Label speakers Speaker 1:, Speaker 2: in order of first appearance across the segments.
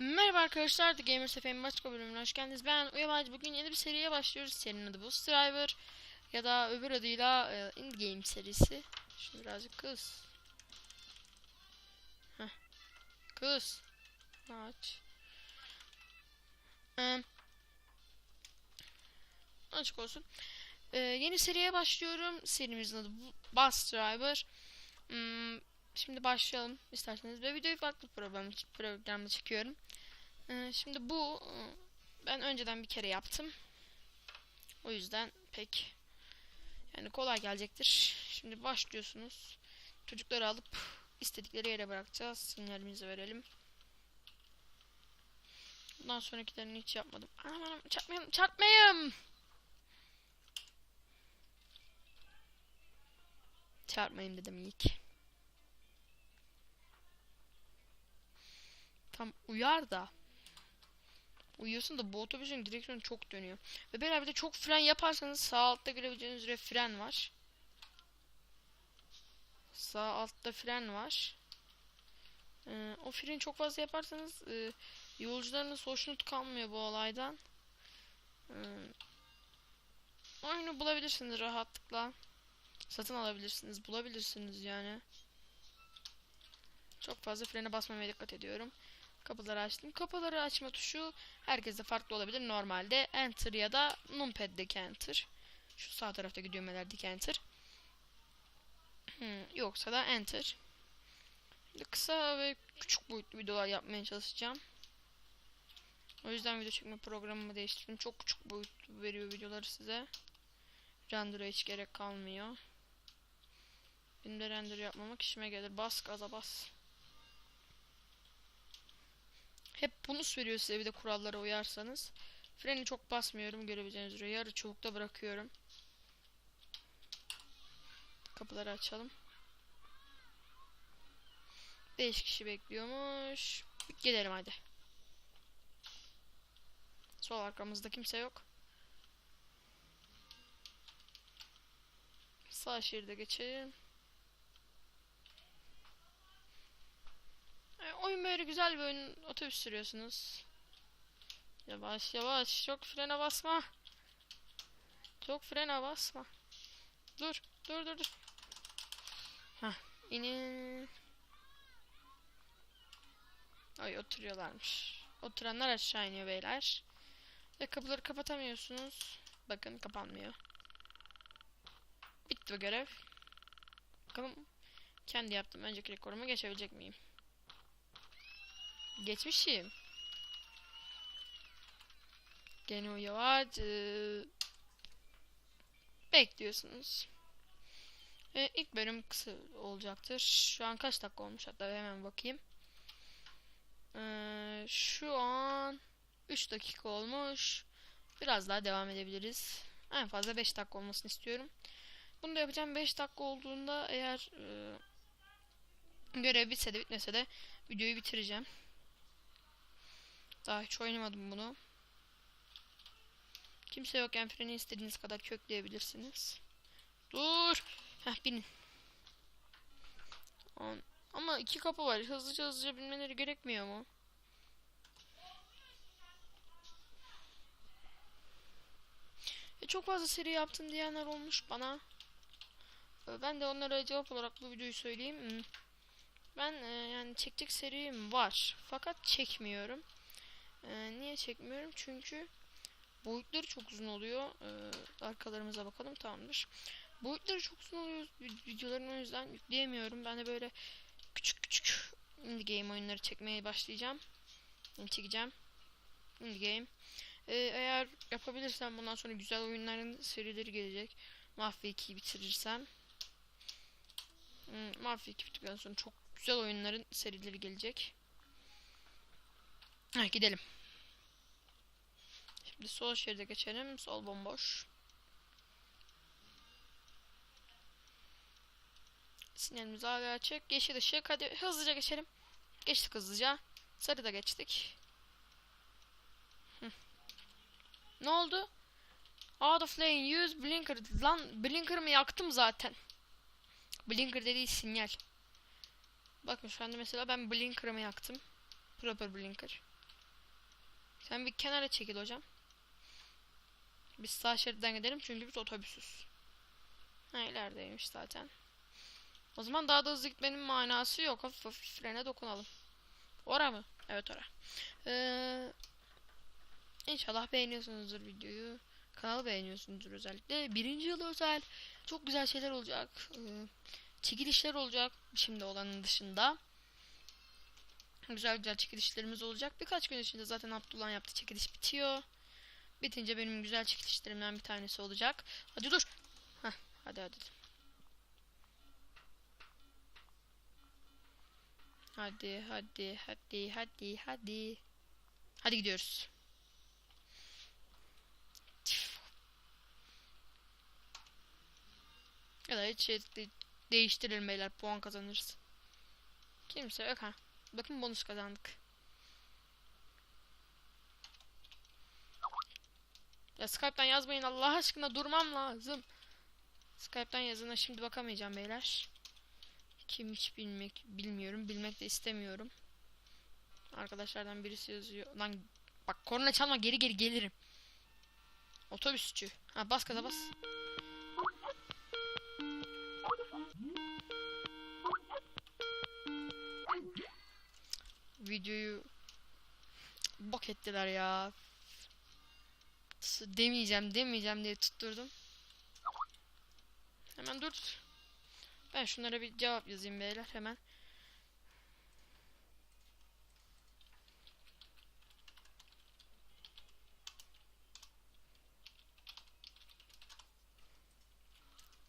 Speaker 1: Merhaba arkadaşlar, The Gamers FM'in başka bölümüne hoş geldiniz. Ben Uyamacı. Bugün yeni bir seriye başlıyoruz. Serinin adı Boost Driver ya da öbür adıyla e, Indie Game serisi. Şimdi birazcık kız. Heh. Kız. Aç. Ee, açık olsun. Ee, yeni seriye başlıyorum. Serimizin adı Bu- Bus Driver. Hmm, Şimdi başlayalım isterseniz. Ve videoyu farklı program, programda çekiyorum. Ee, şimdi bu e, ben önceden bir kere yaptım. O yüzden pek yani kolay gelecektir. Şimdi başlıyorsunuz. Çocukları alıp istedikleri yere bırakacağız. Sinyalimizi verelim. Bundan sonrakilerini hiç yapmadım. Anam anam çarpmayayım çarpmayayım. Dedim iyi Tam uyar da. Uyuyorsun da bu otobüsün direksiyonu çok dönüyor. Ve beraber de çok fren yaparsanız sağ altta görebileceğiniz üzere fren var. Sağ altta fren var. Ee, o freni çok fazla yaparsanız e, yolcularınız hoşnut kalmıyor bu olaydan. Ee, oyunu bulabilirsiniz rahatlıkla. Satın alabilirsiniz, bulabilirsiniz yani. Çok fazla frene basmamaya dikkat ediyorum. Kapıları açtım. Kapıları açma tuşu herkeste farklı olabilir. Normalde enter ya da numpad'deki enter. Şu sağ taraftaki düğmelerdeki enter. Hmm, yoksa da enter. Şimdi kısa ve küçük boyutlu videolar yapmaya çalışacağım. O yüzden video çekme programımı değiştirdim. Çok küçük boyutlu veriyor videoları size. Render'a hiç gerek kalmıyor. Benim de render yapmamak işime gelir. Bas gaza bas. Hep bunu söylüyor size bir de kurallara uyarsanız. Freni çok basmıyorum görebileceğiniz üzere. Yarı çubukta bırakıyorum. Kapıları açalım. 5 kişi bekliyormuş. Gidelim hadi. Sol arkamızda kimse yok. Sağ şeride geçelim. E, oyun böyle güzel bir oyun. Otobüs sürüyorsunuz. Yavaş yavaş. Çok frene basma. Çok frene basma. Dur. Dur dur dur. Hah. İnin. Ay oturuyorlarmış. Oturanlar aşağı iniyor beyler. Ve kapıları kapatamıyorsunuz. Bakın kapanmıyor. Bitti bu görev. Bakalım kendi yaptığım önceki rekorumu geçebilecek miyim? Geçmişim. Gene o yavaş. eee, bekliyorsunuz. E, ilk bölüm kısa olacaktır. Şu an kaç dakika olmuş hatta hemen bakayım. Eee, şu an 3 dakika olmuş. Biraz daha devam edebiliriz. En fazla 5 dakika olmasını istiyorum. Bunu da yapacağım 5 dakika olduğunda eğer eee, görev bitse de bitmese de videoyu bitireceğim. Daha hiç oynamadım bunu. Kimse yokken freni istediğiniz kadar kökleyebilirsiniz. Dur. Heh binin. An- Ama iki kapı var. Hızlıca hızlıca binmeleri gerekmiyor mu? E, çok fazla seri yaptın diyenler olmuş bana. E, Ben de onlara cevap olarak bu videoyu söyleyeyim. Hmm. Ben e, yani çekecek serim var. Fakat çekmiyorum. Ee, niye çekmiyorum? Çünkü boyutları çok uzun oluyor. Ee, arkalarımıza bakalım tamamdır. Boyutları çok uzun oluyor vid- videoların o yüzden yükleyemiyorum. Ben de böyle küçük küçük indie game oyunları çekmeye başlayacağım. Yani çekeceğim. Indie game. Ee, eğer yapabilirsem bundan sonra güzel oyunların serileri gelecek. Mafya 2'yi bitirirsem. Hmm, Mafya 2 bittikten sonra çok güzel oyunların serileri gelecek. Ha, gidelim. Şimdi sol şeride geçelim. Sol bomboş. Sinyalimiz hala açık. Yeşil ışık. Hadi hızlıca geçelim. Geçtik hızlıca. Sarı da geçtik. Hı. Ne oldu? Out of lane use blinker. Lan blinker'ımı yaktım zaten. Blinker dediği sinyal. Bakın şu anda mesela ben blinker'ımı yaktım. Proper blinker. Sen bir kenara çekil hocam. Biz sağ şeritten gidelim çünkü biz otobüsüz. Ha ilerideymiş zaten. O zaman daha da hızlı gitmenin manası yok. Hafif hafif frene dokunalım. Ora mı? Evet ora. Ee, inşallah beğeniyorsunuzdur videoyu. Kanalı beğeniyorsunuzdur özellikle. Birinci yıl özel. Çok güzel şeyler olacak. Ee, çekilişler olacak. Şimdi olanın dışında. Güzel güzel çekilişlerimiz olacak. Birkaç gün içinde zaten Abdullah'ın yaptığı çekiliş bitiyor. Bitince benim güzel çekilişlerimden bir tanesi olacak. Hadi dur. Heh, hadi hadi. Hadi hadi hadi hadi hadi. Hadi gidiyoruz. Ya da hiç şey puan kazanırız. Kimse yok ha. Bakın bonus kazandık. Ya Skype'tan yazmayın Allah aşkına durmam lazım. Skype'tan yazına şimdi bakamayacağım beyler. Kim hiç bilmek bilmiyorum. Bilmek de istemiyorum. Arkadaşlardan birisi yazıyor. Lan bak korna çalma geri geri gelirim. Otobüsçü. Ha bas gaza bas. Videoyu bok ettiler ya. Demeyeceğim demeyeceğim diye tutturdum. Hemen dur. Ben şunlara bir cevap yazayım beyler hemen.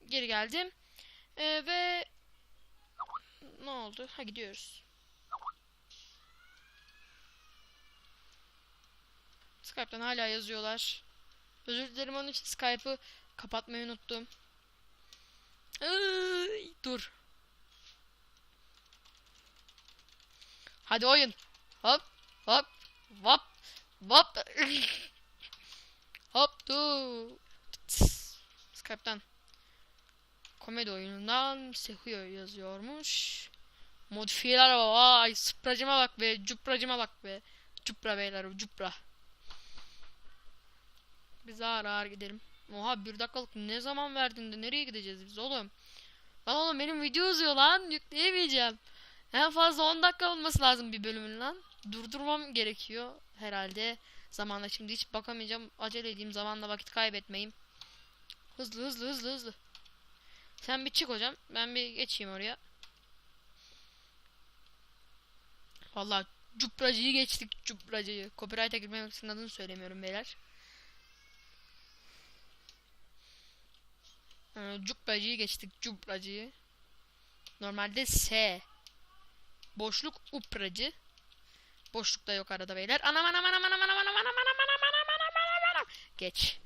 Speaker 1: Geri geldim. Ee, ve ne oldu? Ha gidiyoruz. Skype'tan hala yazıyorlar. Özür dilerim onun için Skype'ı kapatmayı unuttum. Ay, dur. Hadi oyun. Hop hop hop hop. hop dur. Tıs. Skype'tan. Komedi oyunundan Sehuyo yazıyormuş. Modifiyeler var. Vay spracıma bak be. Cupracıma bak be. Cupra beyler cupra. Biz ağır ağır gidelim. Oha bir dakikalık ne zaman verdin de nereye gideceğiz biz oğlum? Lan oğlum benim video uzuyor lan yükleyemeyeceğim. En fazla 10 dakika olması lazım bir bölümün lan. Durdurmam gerekiyor herhalde. Zamanla şimdi hiç bakamayacağım. Acele edeyim zamanla vakit kaybetmeyeyim. Hızlı hızlı hızlı hızlı. Sen bir çık hocam. Ben bir geçeyim oraya. Vallahi cupracıyı geçtik cupracıyı. Copyright'a girmemek için adını söylemiyorum beyler. Ee, cupracıyı geçtik cupracıyı. Normalde S. Boşluk upracı. Boşluk da yok arada beyler. Anam anam anam anam anam anam anam anam anam anam anam anam anam. Geç.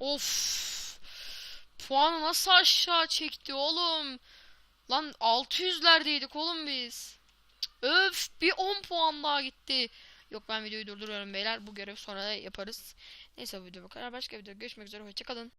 Speaker 1: Of. Puanı nasıl aşağı çekti oğlum? Lan 600'lerdeydik oğlum biz. Öf bir 10 puan daha gitti. Yok ben videoyu durduruyorum beyler. Bu görev sonra yaparız. Neyse bu video bu kadar. Başka video görüşmek üzere. Hoşçakalın.